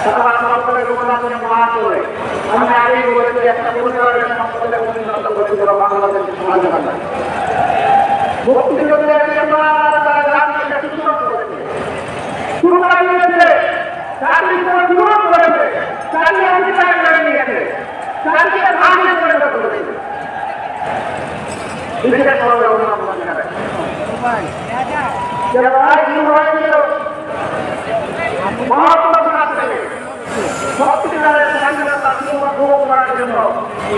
মঞ্চনা থাকতে পারলেন না করা হয়েছে কেন তার স্বীকৃতিতে কেন তিনি স্বাধীনতা ঘোষণা দিয়েছিলেন যে অঞ্চলে তার স্বীকৃতিতে তারা সকলের উপনামে মহা করে আমি আগেই বলেছি একটা পরিবারের সম্পদে পরিণত করেছিল বাংলাদেশের স্বাধীনতা মুক্তিযুদ্ধের শুরু লাগিয়েছে জাতির উপর বিরোধ করেছে জাতি অধিকার। করে নিয়েছে করেছে করে যে হয়েছিল মহাত্মা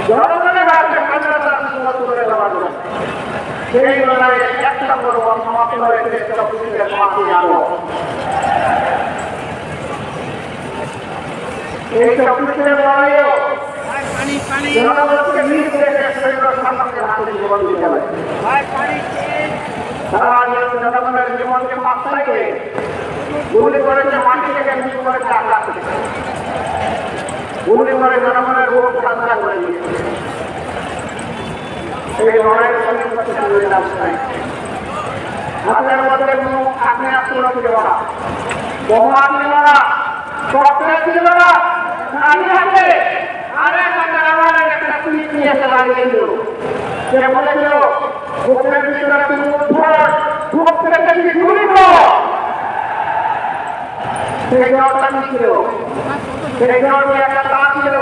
জনগণের হাতে স্বাধীনতা সুন্দর করে দেওয়ার জন্য সেই লড়াইয়ে একটা বড় সমাপ্ত হয়েছে একটা পুলিশের সমাপ্তি আলো এই পুলিশের লড়াইয়েও জনগণকে নিজ দেশে শরীর জীবনকে মাটি থেকে গুলি করেছে আকাশ গুলি করে জনগণের রোগ সাধনা করে দিয়েছে। এই লড়াইয়ের সঙ্গে জড়িয়ে লাভ নাই। আপনার মধ্যে কোনো আপনি আত্মরক্ষী দেওয়া বোমা দেওয়া চক্রে দেওয়া আমি হাতে আরে কাকা আমার একটা সেই জন্য ছিল। সেই জন্য একটা তা ছিল।